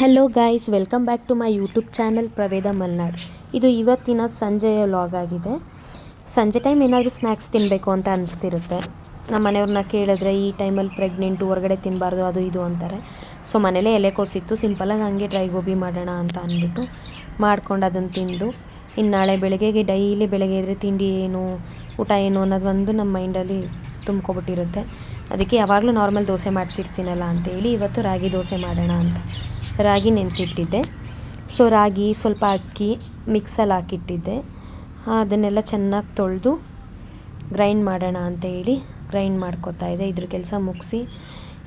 Hello guys welcome back to my YouTube channel Praveda Malnad ಇದು ಇವತ್ತಿನ ಸಂಜೆಯ log ಆಗಿದೆ. ಸಂಜೆ ಟೈಮ್ ಏನಾದರೂ ಸ್ನ್ಯಾಕ್ಸ್ ತಿನ್ನಬೇಕು ಅಂತ ಅನಿಸ್ತಿರುತ್ತೆ. ನಮ್ಮ ಮನೆಯವ್ರನ್ನ ಕೇಳಿದ್ರೆ ಈ ಟೈಮಲ್ಲಿ ಪ್ರೆಗ್ನೆಂಟು ಹೊರಗಡೆ ತಿನ್ನಬಾರ್ದು ಅದು ಇದು ಅಂತಾರೆ. ಸೊ ಮನೇಲೇ ಎಲೆಕೋಸಿತ್ತು ಸಿಂಪಲಾಗಿ ಹಾಗೆ ಡ್ರೈ ಗೋಬಿ ಮಾಡೋಣ ಅಂತ ಅಂದ್ಬಿಟ್ಟು ಮಾಡ್ಕೊಂಡು ಅದನ್ನು ತಿಂದು ಇನ್ನು ನಾಳೆ ಬೆಳಗ್ಗೆಗೆ ಡೈಲಿ ಬೆಳಗ್ಗೆ ಇದ್ರೆ ತಿಂಡಿ ಏನು, ಊಟ ಏನು ಅನ್ನೋದು ಒಂದು ನಮ್ಮ ಮೈಂಡಲ್ಲಿ ತುಂಬ್ಕೊಬಿಟ್ಟಿರುತ್ತೆ. ಅದಕ್ಕೆ ಯಾವಾಗಲೂ ನಾರ್ಮಲ್ ದೋಸೆ ಮಾಡ್ತಿರ್ತೀನಲ್ಲ ಅಂತೇಳಿ ಇವತ್ತು ರಾಗಿ ದೋಸೆ ಮಾಡೋಣ ಅಂತ. ರಾಗಿ ನೆನೆಸಿಟ್ಟಿದ್ದೆ. ಸೊ ರಾಗಿ ಸ್ವಲ್ಪ ಅಕ್ಕಿ ಮಿಕ್ಸಲ್ಲಿ ಹಾಕಿಟ್ಟಿದ್ದೆ. ಅದನ್ನೆಲ್ಲ ಚೆನ್ನಾಗಿ ತೊಳೆದು ಗ್ರೈಂಡ್ ಮಾಡೋಣ ಅಂತ ಹೇಳಿ ಗ್ರೈಂಡ್ ಮಾಡ್ಕೋತಾ ಇದೆ ಇದ್ರ ಕೆಲಸ ಮುಗಿಸಿ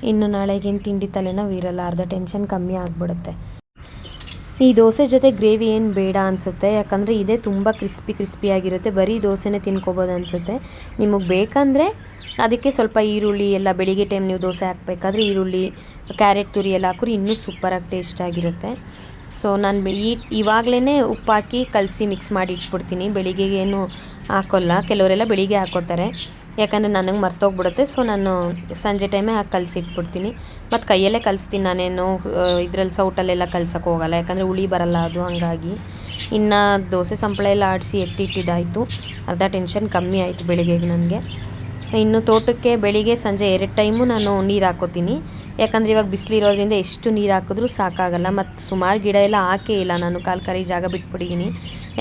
ಇನ್ನು ನಾಳೆಗೇನು ತಿಂಡಿ ತಲೆನೋವು ಇರಲ್ಲ. ಅರ್ಧ ಟೆನ್ಷನ್ ಕಮ್ಮಿ ಆಗಿಬಿಡುತ್ತೆ. ಈ ದೋಸೆ ಜೊತೆ ಗ್ರೇವಿ ಏನು ಬೇಡ ಅನಿಸುತ್ತೆ. ಯಾಕಂದರೆ ಇದೇ ತುಂಬ ಕ್ರಿಸ್ಪಿ ಕ್ರಿಸ್ಪಿಯಾಗಿರುತ್ತೆ ಬರೀ ದೋಸೆನೇ ತಿನ್ಕೋಬೋದು ಅನಿಸುತ್ತೆ. ನಿಮಗೆ ಬೇಕಂದರೆ ಅದಕ್ಕೆ ಸ್ವಲ್ಪ ಈರುಳ್ಳಿ, ಎಲ್ಲ ಬೆಳಿಗ್ಗೆ ಟೈಮ್ ನೀವು ದೋಸೆ ಹಾಕಬೇಕಾದ್ರೆ ಈರುಳ್ಳಿ ಕ್ಯಾರೆಟ್ ತುರಿ ಎಲ್ಲ ಹಾಕಿದ್ರೆ ಇನ್ನೂ ಸೂಪರಾಗಿ ಟೇಸ್ಟಾಗಿರುತ್ತೆ ಸೊ ನಾನು ಈ ಇವಾಗಲೇ ಉಪ್ಪು ಹಾಕಿ ಕಲಸಿ ಮಿಕ್ಸ್ ಮಾಡಿ ಇಟ್ಬಿಡ್ತೀನಿ. ಬೆಳಿಗ್ಗೆಗೇನು ಹಾಕೋಲ್ಲ. ಕೆಲವರೆಲ್ಲ ಬೆಳಿಗ್ಗೆ ಹಾಕೋತಾರೆ ಯಾಕಂದರೆ ನನಗೆ ಮರ್ತೋಗ್ಬಿಡುತ್ತೆ. ಸೊ ನಾನು ಸಂಜೆ ಟೈಮೇ ಹಾಕಿ ಕಲಸಿ ಇಟ್ಬಿಡ್ತೀನಿ. ಮತ್ತು ಕೈಯಲ್ಲೇ ಕಲಿಸ್ತೀನಿ ನಾನೇನು ಇದರಲ್ಲಿ ಸೌಟಲ್ಲೆಲ್ಲ ಕಲ್ಸೋಕ್ಕೆ ಹೋಗಲ್ಲ. ಯಾಕಂದರೆ ಹುಳಿ ಬರಲ್ಲ ಅದು ಹಂಗಾಗಿ. ಇನ್ನು ದೋಸೆ ಸಂಪಳ ಎಲ್ಲ ಆಡಿಸಿ ಎತ್ತಿಟ್ಟಿದ್ದಾಯಿತು ಅರ್ಧ ಟೆನ್ಷನ್ ಕಮ್ಮಿ ಆಯಿತು ಬೆಳಿಗ್ಗೆಗೆ ನನಗೆ. ಇನ್ನು ತೋಟಕ್ಕೆ ಬೆಳಿಗ್ಗೆ, ಸಂಜೆ ಎರಡು ಟೈಮು ನಾನು ನೀರು ಹಾಕೋತೀನಿ. ಯಾಕಂದರೆ ಇವಾಗ ಬಿಸಿಲಿರೋದ್ರಿಂದ ಎಷ್ಟು ನೀರು ಹಾಕಿದ್ರೂ ಸಾಕಾಗಲ್ಲ, ಮತ್ತು ಸುಮಾರು ಗಿಡ ಎಲ್ಲ ಹಾಕೇ ಇಲ್ಲ ನಾನು, ಕಾಲು ಜಾಗ ಬಿಟ್ಬಿಟ್ಟಿದ್ದೀನಿ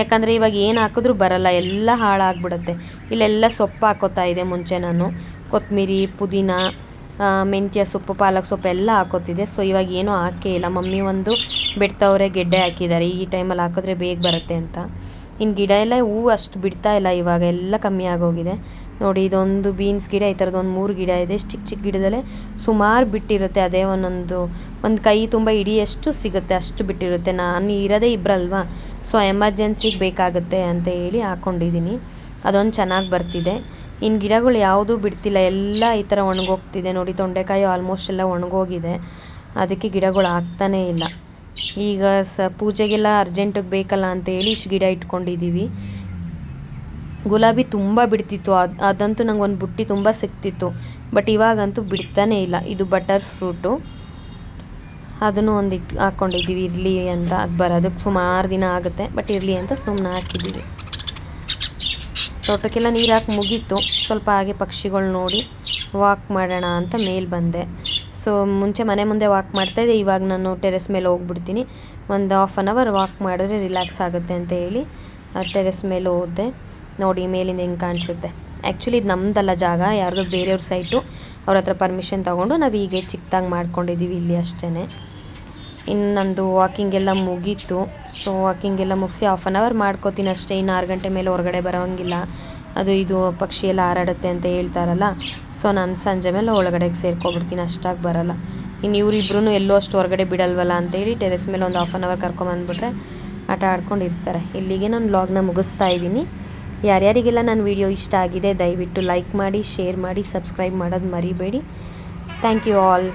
ಯಾಕಂದರೆ ಇವಾಗ ಏನು ಹಾಕಿದ್ರೂ ಬರಲ್ಲ, ಎಲ್ಲ ಹಾಳಾಗ್ಬಿಡುತ್ತೆ. ಇಲ್ಲೆಲ್ಲ ಸೊಪ್ಪು ಹಾಕೋತಾ ಇದೆ ಮುಂಚೆ ನಾನು. ಕೊತ್ತಂಬರಿ ಪುದೀನ ಮೆಂತ್ಯ ಸೊಪ್ಪು, ಪಾಲಕ್ ಸೊಪ್ಪು ಎಲ್ಲ ಹಾಕೋತಿದೆ ಸೊ ಇವಾಗ ಏನೂ ಹಾಕೇ ಇಲ್ಲ. ಮಮ್ಮಿ ಒಂದು ಬಿಡ್ತವ್ರೆ ಗೆಡ್ಡೆ ಹಾಕಿದ್ದಾರೆ. ಈ ಟೈಮಲ್ಲಿ ಹಾಕಿದ್ರೆ ಬೇಗ ಬರುತ್ತೆ ಅಂತ. ಇನ್ನು ಗಿಡ ಎಲ್ಲ ಹೂವು ಅಷ್ಟು ಬಿಡ್ತಾ ಇಲ್ಲ ಇವಾಗ, ಎಲ್ಲ ಕಮ್ಮಿ ಆಗೋಗಿದೆ. ನೋಡಿ, ಇದೊಂದು ಬೀನ್ಸ್ ಗಿಡ, ಈ ಥರದ್ದು ಒಂದು ಮೂರು ಗಿಡ ಇದೆ. ಚಿಕ್ಕ ಚಿಕ್ಕ ಗಿಡದಲ್ಲೇ ಸುಮಾರು ಬಿಟ್ಟಿರುತ್ತೆ ಅದೇ ಒಂದೊಂದು, ಒಂದು ಕೈ ತುಂಬ ಇಡಿಯಷ್ಟು ಸಿಗುತ್ತೆ, ಅಷ್ಟು ಬಿಟ್ಟಿರುತ್ತೆ. ನಾನು ಇರೋದೇ ಇಬ್ಬರಲ್ವಾ ಸೊ ಎಮರ್ಜೆನ್ಸಿಗೆ ಬೇಕಾಗುತ್ತೆ ಅಂತ ಹೇಳಿ ಹಾಕ್ಕೊಂಡಿದ್ದೀನಿ ಅದೊಂದು ಚೆನ್ನಾಗಿ ಬರ್ತಿದೆ. ಇನ್ನು ಗಿಡಗಳು ಯಾವುದೂ ಬಿಡ್ತಿಲ್ಲ, ಎಲ್ಲ ಈ ಥರ ಒಣಗೋಗ್ತಿದೆ. ನೋಡಿ, ತೊಂಡೆಕಾಯಿ ಆಲ್ಮೋಸ್ಟ್ ಎಲ್ಲ ಒಣಗೋಗಿದೆ. ಅದಕ್ಕೆ ಗಿಡಗಳು ಆಗ್ತಾನೇ ಇಲ್ಲ. ಈಗ ಸ ಪೂಜೆಗೆಲ್ಲ ಅರ್ಜೆಂಟಿಗೆ ಬೇಕಲ್ಲ ಅಂತ ಹೇಳಿ ಇಷ್ಟು ಗಿಡ ಇಟ್ಕೊಂಡಿದ್ದೀವಿ ಗುಲಾಬಿ ತುಂಬ ಬಿಡ್ತಿತ್ತು. ಅದು, ಅದಂತೂ ನಂಗೆ ಒಂದು ಬುಟ್ಟಿ ತುಂಬ ಸಿಕ್ತಿತ್ತು. ಬಟ್ ಇವಾಗಂತೂ ಬಿಡ್ತಾನೇ ಇಲ್ಲ. ಇದು ಬಟರ್ ಫ್ರೂಟು ಅದನ್ನು ಒಂದು ಇಟ್ ಹಾಕ್ಕೊಂಡಿದ್ದೀವಿ ಇರಲಿ ಅಂತ ಅದು ಬರೋದಕ್ಕೆ ಸುಮಾರು ದಿನ ಆಗುತ್ತೆ. ಬಟ್ ಇರಲಿ ಅಂತ ಸುಮ್ಮನೆ ಹಾಕಿದ್ದೀವಿ ತೋಟಕ್ಕೆಲ್ಲ ನೀರು ಹಾಕಿ ಮುಗೀತು. ಸ್ವಲ್ಪ ಹಾಗೆ ಪಕ್ಷಿಗಳು ನೋಡಿ ವಾಕ್ ಮಾಡೋಣ ಅಂತ ಮೇಲೆ ಬಂದೆ. ಸೊ ಮುಂಚೆ ಮನೆ ಮುಂದೆ ವಾಕ್ ಮಾಡ್ತಾ ಇದ್ದೆ. ಇವಾಗ ನಾನು ಟೆರೆಸ್ ಮೇಲೆ ಹೋಗ್ಬಿಡ್ತೀನಿ. ಒಂದು ಹಾಫ್ ಆನ್ ಅವರ್ ವಾಕ್ ಮಾಡಿದ್ರೆ ರಿಲ್ಯಾಕ್ಸ್ ಆಗುತ್ತೆ ಅಂತ ಹೇಳಿ ಟೆರೆಸ್ ಮೇಲೆ ಹೋದೆ. ನೋಡಿ, ಮೇಲಿಂದ ಹೆಂಗೆ ಕಾಣಿಸುತ್ತೆ. ಆ್ಯಕ್ಚುಲಿ ಇದು ನಮ್ಮದಲ್ಲ ಜಾಗ, ಯಾರ್ದೋ ಬೇರೆಯವ್ರ ಸೈಟು ಅವ್ರ ಹತ್ರ ಪರ್ಮಿಷನ್ ತೊಗೊಂಡು ನಾವು ಹೀಗೆ ಚಿಕ್ಕದಾಗಿ ಮಾಡ್ಕೊಂಡಿದ್ದೀವಿ ಇಲ್ಲಿ ಅಷ್ಟೇ ಇನ್ನು ನಂದು ವಾಕಿಂಗ್ ಎಲ್ಲ ಮುಗೀತು. ಸೊ ವಾಕಿಂಗ್ ಎಲ್ಲ ಮುಗಿಸಿ ಹಾಫ್ ಆನ್ ಅವರ್ ಮಾಡ್ಕೋತೀನಿ ಅಷ್ಟೇ. ಇನ್ನು ಆರು ಗಂಟೆ ಮೇಲೆ ಹೊರಗಡೆ ಬರೋಂಗಿಲ್ಲ. ಅದು ಇದು ಪಕ್ಷಿ ಎಲ್ಲ ಹಾರಾಡುತ್ತೆ ಅಂತ ಹೇಳ್ತಾರಲ್ಲ. ಸೊ ನಾನು ಸಂಜೆ ಮೇಲೆ ಒಳಗಡೆಗೆ ಸೇರ್ಕೊಬಿಡ್ತೀನಿ ಅಷ್ಟಾಗಿ ಬರೋಲ್ಲ. ಇನ್ನು ಇವರಿಬ್ರು ಎಲ್ಲೂ ಅಷ್ಟು ಹೊರಗಡೆ ಬಿಡಲ್ವಲ್ಲ ಅಂತೇಳಿ ಟೆರೆಸ್ ಮೇಲೆ ಒಂದು ಹಾಫ್ ಆನ್ ಅವರ್ ಕರ್ಕೊಂಬಂದ್ಬಿಟ್ರೆ ಆಟ ಆಡ್ಕೊಂಡಿರ್ತಾರೆ. ಇಲ್ಲಿಗೆ ನಾನು ಬ್ಲಾಗ್ನ ಮುಗಿಸ್ತಾ ಇದ್ದೀನಿ. ಯಾರ್ಯಾರಿಗೆಲ್ಲ ನನ್ನ ವಿಡಿಯೋ ಇಷ್ಟ ಆಗಿದೆ ದಯವಿಟ್ಟು ಲೈಕ್ ಮಾಡಿ ಶೇರ್ ಮಾಡಿ ಸಬ್ಸ್ಕ್ರೈಬ್ ಮಾಡೋದು ಮರಿಬೇಡಿ. Thank you all